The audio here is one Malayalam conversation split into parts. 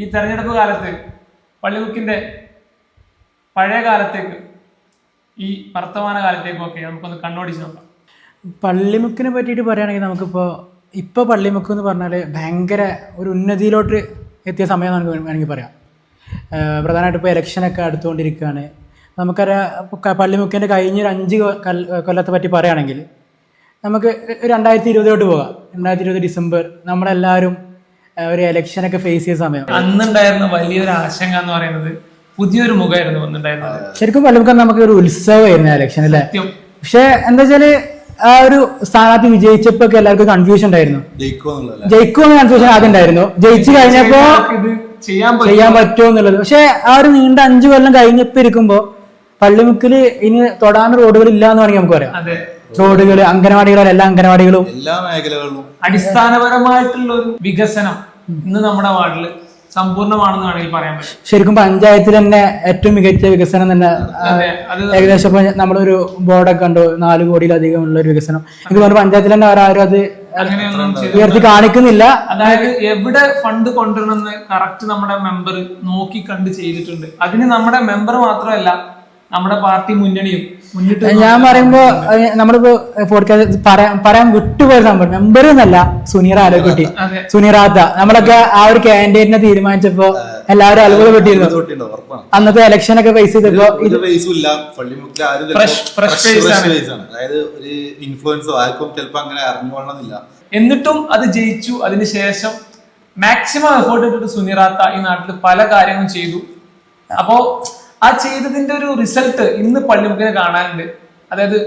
ഈ തെരഞ്ഞെടുപ്പ് കാലത്ത് പള്ളിമുക്കിന്റെ പഴയ കാലത്തേക്ക് ഈ വർത്തമാന കാലത്തേക്കും ഒക്കെ നമുക്കൊന്ന് കണ്ണോടിച്ച് നോക്കാം. പള്ളിമുക്കിനെ പറ്റിയിട്ട് പറയുകയാണെങ്കിൽ നമുക്കിപ്പോൾ ഇപ്പോൾ പള്ളിമുക്ക് എന്ന് പറഞ്ഞാൽ ഭയങ്കര ഒരു ഉന്നതിയിലോട്ട് എത്തിയ സമയം നമുക്ക് വേണമെങ്കിൽ പറയാം. പ്രധാനമായിട്ട് ഇപ്പോൾ ഇലക്ഷനൊക്കെ അടുത്തുകൊണ്ടിരിക്കുകയാണ്. നമുക്കറിയാം പള്ളിമുക്കിന്റെ കഴിഞ്ഞൊരു അഞ്ച് കൊല്ലത്തെ പറ്റി പറയുകയാണെങ്കിൽ നമുക്ക് രണ്ടായിരത്തി ഇരുപതിലോട്ട് പോകാം. രണ്ടായിരത്തി ഇരുപത് ഡിസംബർ നമ്മളെല്ലാവരും ഒരു ഇലക്ഷനൊക്കെ ഫേസ് ചെയ്ത സമയം. അന്നുണ്ടായിരുന്ന വലിയൊരു ആശങ്ക എന്ന് പറയുന്നത് പുതിയൊരു മുഖമായിരുന്നു അന്നുണ്ടായിരുന്നത്. ശരിക്കും പലർക്കും നമുക്ക് ഒരു ഉത്സവമായിരുന്നു ഇലക്ഷൻ അല്ലേ? പക്ഷെ എന്താ വെച്ചാൽ ആ ഒരു സ്ഥാനാർത്ഥി വിജയിച്ചപ്പോ ഒക്കെ എല്ലാവർക്കും കൺഫ്യൂഷൻ ഉണ്ടായിരുന്നു. ജയിക്കോ എന്ന കൺഫ്യൂഷൻ ആദ്യം ഉണ്ടായിരുന്നു. ജയിച്ചു കഴിഞ്ഞപ്പോ ഇത് ചെയ്യാൻ പറ്റും ചെയ്യാൻ പറ്റുമോ എന്നുള്ളത്. പക്ഷെ ആ ഒരു നീണ്ട അഞ്ചു കൊല്ലം കഴിഞ്ഞപ്പോ ഇരിക്കുമ്പോ പള്ളിമുക്കിൽ ഇനി തൊടാൻ റോഡുകൾ ഇല്ല എന്ന് വേണമെങ്കിൽ നമുക്ക് പറയാം. അതെ. റോഡുകൾ അംഗനവാടികൾ എല്ലാ അംഗനവാടികളും. എല്ലാ മേഖലകളിലും. അടിസ്ഥാനപരമായിട്ടുള്ള ഒരു വികസനം ഇന്ന് നമ്മുടെ വാർഡിൽ സമ്പൂർണമാണെന്ന് വേണമെങ്കിൽ പറയാൻ പറ്റും. ശരിക്കും പഞ്ചായത്തിൽ തന്നെ ഏറ്റവും മികച്ച വികസനം തന്നെ ഏകദേശം ഇപ്പൊ നമ്മളൊരു ബോർഡൊക്കെ ഉണ്ടോ നാല് കോടിയിലധികം ഉള്ള ഒരു വികസനം. എനിക്ക് തോന്നുന്നു പഞ്ചായത്തിൽ തന്നെ ആരും അത് ഉയർത്തി കാണിക്കുന്നില്ല. അതായത് എവിടെ ഫണ്ട് കൊണ്ടുവരണമെന്ന് കറക്റ്റ് നമ്മുടെ മെമ്പർ നോക്കി കണ്ട് ചെയ്തിട്ടുണ്ട്. അതിന് നമ്മുടെ മെമ്പർ മാത്രമല്ല നമ്മുടെ പാർട്ടി മുന്നണിയും മുന്നിട്ട് ഞാൻ പറയുമ്പോ നമ്മളിപ്പോ പോഡ്കാസ്റ്റ് പറയാൻ പറയാൻ വിട്ടുപോയ സംഭവം മെമ്പർ എന്നല്ല സുനീർ ആലോക്കുട്ടി. സുനീറാത്ത നമ്മളൊക്കെ ആ ഒരു കാൻഡിഡേറ്റിനെ തീരുമാനിച്ചപ്പോ എല്ലാവരും അത്ഭുതപ്പെട്ടിരുന്നു അന്നത്തെ ഇലക്ഷൻ ഒക്കെ ഫേസ് ചെയ്തപ്പോ. അതായത് ഒരു ഇൻഫ്ലുവൻസോ ആർക്കും ചിലപ്പോ അങ്ങനെ അറിഞ്ഞുകൊള്ളണമെന്നില്ല എന്നിട്ടും അത് ജയിച്ചു. അതിനുശേഷം മാക്സിമം എഫേർട്ട് ഇട്ടിട്ട് സുനിറാത്ത ഈ നാട്ടിൽ പല കാര്യങ്ങളും ചെയ്തു. അപ്പോ ആ ചെയ്തതിന്റെ ഒരു റിസൾട്ട് ഇന്ന് പള്ളിമുക്കിനെ കാണാനുണ്ട്. അതായത്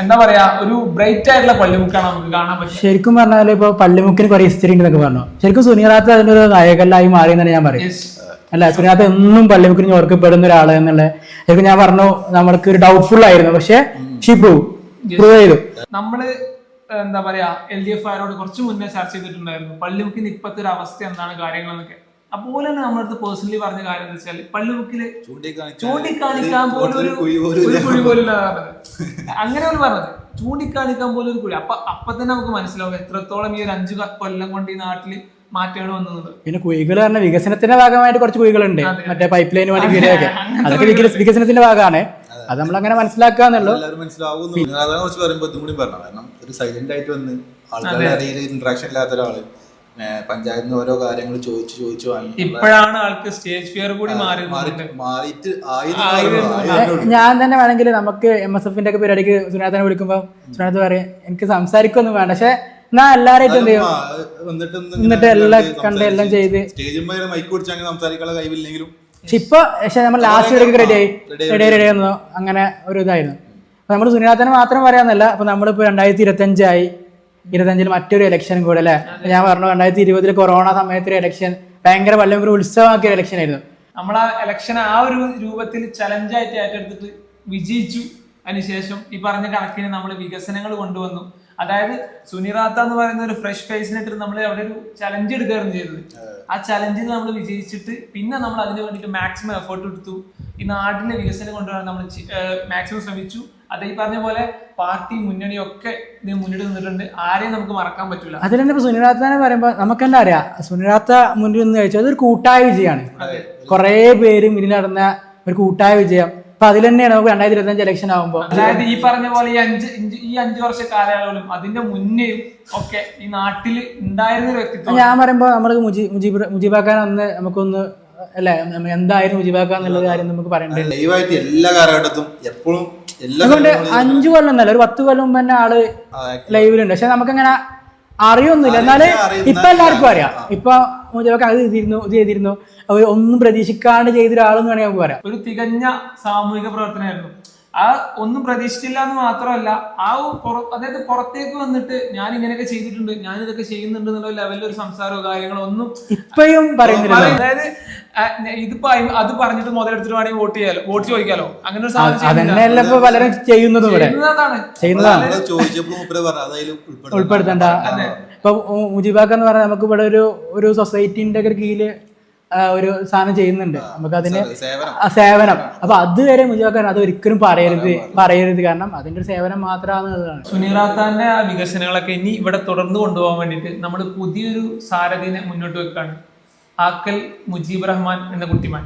എന്താ പറയാ ഒരു ബ്രൈറ്റ് ആയിട്ടുള്ള പള്ളിമുക്കാണ് നമുക്ക് കാണാൻ പറ്റും ശരിക്കും പറഞ്ഞാൽ ഇപ്പൊ പള്ളിമുക്കിന് കുറെ ഹിസ്റ്ററി ഉണ്ടെന്നൊക്കെ പറഞ്ഞു. ശരിക്കും സുനീറാത്ത അതിന്റെ ഒരു നായകല്ലായി മാറി എന്നാണ് ഞാൻ പറയും. അല്ല സുനിയാത്ത എന്നും പള്ളിമുക്കിന് ഓർക്കപ്പെടുന്ന ഒരാൾ എന്നുള്ള ശരിക്കും ഞാൻ പറഞ്ഞു നമ്മൾക്ക് ഒരു ഡൗട്ട്ഫുൾ ആയിരുന്നു. പക്ഷെ ഷീ പ്രൂവ് പ്രൂവ് ചെയ്തു. നമ്മൾ എന്താ പറയാ എൽ ഡി എഫ് ആരോട് കുറച്ച് മുന്നേ ചർച്ച ചെയ്തിട്ടുണ്ടായിരുന്നു. പള്ളിമുക്കിന് ഇപ്പത്തെ ഒരു അവസ്ഥ എന്താണ് കാര്യങ്ങൾ എന്നൊക്കെ അപ്പോൾ തന്നെ നമ്മളടുത്ത് പേഴ്സണലി പറഞ്ഞ കാര്യം എന്ന് വെച്ചാൽ പള്ളിബുക്കിൽ ചൂണ്ടിക്കാണിക്കാൻ പോലും ഒരു കുഴി പോലും അങ്ങനെ ഒരു പറഞ്ഞത്. ചൂണ്ടിക്കാണിക്കാൻ പോലും ഒരു കുഴി. അപ്പൊ അപ്പൊ തന്നെ നമുക്ക് മനസ്സിലാവും എത്രത്തോളം ഈ ഒരു അഞ്ചു കൊല്ലം കൊണ്ട് ഈ നാട്ടിൽ മാറ്റങ്ങൾ വന്നത് പിന്നെ കുഴികൾ പറഞ്ഞ വികസനത്തിന്റെ ഭാഗമായിട്ട് കുറച്ച് കുഴികളുണ്ട്. മറ്റേ പൈപ്പ് ലൈൻ വഴി വീടൊക്കെ അതൊക്കെ വികസനത്തിന്റെ ഭാഗമാണ്. അത്. നമ്മൾ അങ്ങനെ മനസ്സിലാക്കാന്നുള്ളൂ എല്ലാവരും മനസ്സിലാവും ഒരു സൈലന്റ് ആയിട്ട് വന്ന് ആൾക്കാരുടെ ഇടയിൽ ഇന്ററാക്ഷൻ ഇല്ലാത്ത ഒരാൾ പഞ്ചായത്തിൽ നിന്ന് ഓരോ കാര്യങ്ങൾ ചോദിച്ചു ചോദിച്ചു വാങ്ങി. ഇപ്പോഴാണ് ആൾക്ക് സ്റ്റേജ് ഫിയർ കൂടി മാറി മാറി മാറിയിട്ട്. ഞാൻ തന്നെ വേണമെങ്കിൽ നമുക്ക് എം എസ് എഫിന്റെ ഒക്കെ പരിപാടിക്ക് സുനാഥനെ വിളിക്കുമ്പോ സുനാഥ പറയും എനിക്ക് സംസാരിക്കൊന്നും വേണ്ട. പക്ഷെ ഞാൻ എല്ലാരായിട്ടും എന്ത് ചെയ്യും? എന്നിട്ട് എല്ലാം കണ്ട് എല്ലാം ചെയ്ത്. സ്റ്റേജിൽ മൈക്ക് പിടിച്ച് അങ്ങനെ സംസാരിക്കാനുള്ള കഴിവില്ലെങ്കിലും. പക്ഷെ ഇപ്പൊ പക്ഷെ നമ്മൾ ലാസ്റ്റ് വരെയൊക്കെ റെഡി ആയി. റെഡി റെഡി ആയിരുന്നു അങ്ങനെ ഒരു ഇതായിരുന്നു. അപ്പൊ നമ്മൾ സുനിനാഥനെ മാത്രം പറയാന്നല്ല അപ്പൊ നമ്മളിപ്പോ രണ്ടായിരത്തി ഇരുപത്തി അഞ്ചായി ഇരുപത്തഞ്ചിൽ മറ്റൊരു ഇലക്ഷൻ കൂടെ അല്ലെ? ഞാൻ പറഞ്ഞു രണ്ടായിരത്തി ഇരുപതിൽ കൊറോണ സമയത്തൊരു ഇലക്ഷൻ ഭയങ്കര വല്ലതും ഒരു ഉത്സവമാക്കിയ ഇലക്ഷൻ ആയിരുന്നു. നമ്മൾ ആ ഇലക്ഷൻ ആ ഒരു രൂപത്തിൽ ചലഞ്ചായിട്ട് ഏറ്റെടുത്തിട്ട് വിജയിച്ചു. അതിനുശേഷം ഈ പറഞ്ഞ കണക്കിന് നമ്മൾ വികസനങ്ങൾ കൊണ്ടുവന്നു. അതായത് സുനിറാത്ത എന്ന് പറയുന്ന ഒരു ഫ്രഷ് ഫേസിനിട്ട് നമ്മൾ അവിടെ ഒരു ചലഞ്ച് എടുക്കുകയായിരുന്നു ചെയ്തത്. ആ ചലഞ്ചിൽ നമ്മൾ വിജയിച്ചിട്ട് പിന്നെ നമ്മൾ അതിന് വേണ്ടിയിട്ട് മാക്സിമം എഫേർട്ട് എടുത്തു. ഈ നാടിന്റെ വികസനം കൊണ്ടുവരാൻ നമ്മൾ മാക്സിമം ശ്രമിച്ചു. അത് ഈ പറഞ്ഞ പോലെ പാർട്ടി മുന്നണിയൊക്കെ ഇതിന് മുന്നിട്ട് നിന്നിട്ടുണ്ട്. ആരെയും നമുക്ക് മറക്കാൻ പറ്റില്ല അതിൽ തന്നെ ഇപ്പൊ സുനിരാത്തനെ പറയുമ്പോ നമുക്ക് തന്നെ അറിയാ. സുനിരാത്ത മുന്നിൽ നിന്ന് കഴിച്ചത് അതൊരു കൂട്ടായ വിജയമാണ്. കുറേ പേര് മുന്നിൽ നടന്ന ഒരു കൂട്ടായ വിജയം. അപ്പൊ അതിൽ തന്നെയാണ് നമുക്ക് രണ്ടായിരത്തി ഇരുപത്തി അഞ്ച് ഇലക്ഷൻ ആകുമ്പോൾ അതായത് ഈ പറഞ്ഞ പോലെ ഈ അഞ്ച് ഈ അഞ്ച് വർഷ കാലയളവിലും അതിന്റെ മുന്നേയും ഒക്കെ ഈ നാട്ടിൽ ഉണ്ടായിരുന്ന ഒരു വ്യക്തിത്വം ഞാൻ പറയുമ്പോ നമ്മൾ മുജി മുജീബ് മുജീബാക്കാൻ അന്ന് നമുക്കൊന്ന് അല്ലെ? എന്തായാലും മുജീബാക്ക എന്നുള്ള കാര്യം നമുക്ക് പറയണ്ടേ. ലൈവായിട്ട് എല്ലാ കാലഘട്ടത്തും എപ്പോഴും എല്ലാ അതുകൊണ്ട് അഞ്ചു കൊല്ലം എന്നല്ല ഒരു പത്ത് കൊല്ലം മുമ്പ് തന്നെ ആൾ ലൈവിലുണ്ട്. പക്ഷെ നമുക്കങ്ങനെ അറിയൊന്നുമില്ല. എന്നാൽ ഇപ്പൊ എല്ലാവർക്കും അറിയാം. ഇപ്പൊ മുജീബാക്ക അത് ചെയ്തിരുന്നു ഇത് ചെയ്തിരുന്നു. അവർ ഒന്നും പ്രതീക്ഷിക്കാണ്ട് ചെയ്ത ഒരാളെന്ന് വേണമെങ്കിൽ നമുക്ക് പറയാം. ഒരു തികഞ്ഞ സാമൂഹിക പ്രവർത്തനമായിരുന്നു. ആ ഒന്നും പ്രതീക്ഷിച്ചില്ല എന്ന് മാത്രമല്ല ആ അതായത് പുറത്തേക്ക് വന്നിട്ട് ഞാൻ ഇങ്ങനെയൊക്കെ ചെയ്തിട്ടുണ്ട് ഞാൻ ഇതൊക്കെ ചെയ്യുന്നുണ്ട് എന്നുള്ള ലെവലിൽ ഒരു സംസാരമോ കാര്യങ്ങളോ ഒന്നും ഇപ്പോഴും പറയുന്നില്ല അതായത് ഇതിപ്പോ അത് പറഞ്ഞിട്ട് മുതലെടുത്തിട്ട് വേണമെങ്കിൽ വോട്ട് ചെയ്യാലോ. വോട്ട് ചോദിക്കാലോ. അങ്ങനെ ഒരു സാധനം അതന്നെയല്ല ഇപ്പൊ പലരും ചെയ്യുന്നത് ഇവിടെ. ചെയ്യുന്നതാണ്. ഉൾപ്പെടുത്തണ്ട. ഇപ്പൊ മുജീബാക്ക എന്ന് പറഞ്ഞാൽ നമുക്ക് ഇവിടെ ഒരു ഒരു സൊസൈറ്റിന്റെ ഒക്കെ കീഴിൽ ഒരു സാധനം ചെയ്യുന്നുണ്ട്. നമുക്ക് അതിന് സേവനം. അപ്പൊ അതുവരെ മുജീബാക്ക അത് ഒരിക്കലും പറയരുത്. പറയരുത്. കാരണം അതിന്റെ ഒരു സേവനം മാത്രമാണ് സുനീറാത്താന്റെ ആ വികസനങ്ങളൊക്കെ ഇനി ഇവിടെ തുടർന്ന് കൊണ്ടുപോകാൻ വേണ്ടിയിട്ട് നമ്മൾ പുതിയൊരു സാരഥിനെ മുന്നോട്ട് വെക്കാണ്. ആക്കൽ മുജീബ് റഹ്മാൻ എന്ന കുട്ടിമാൻ.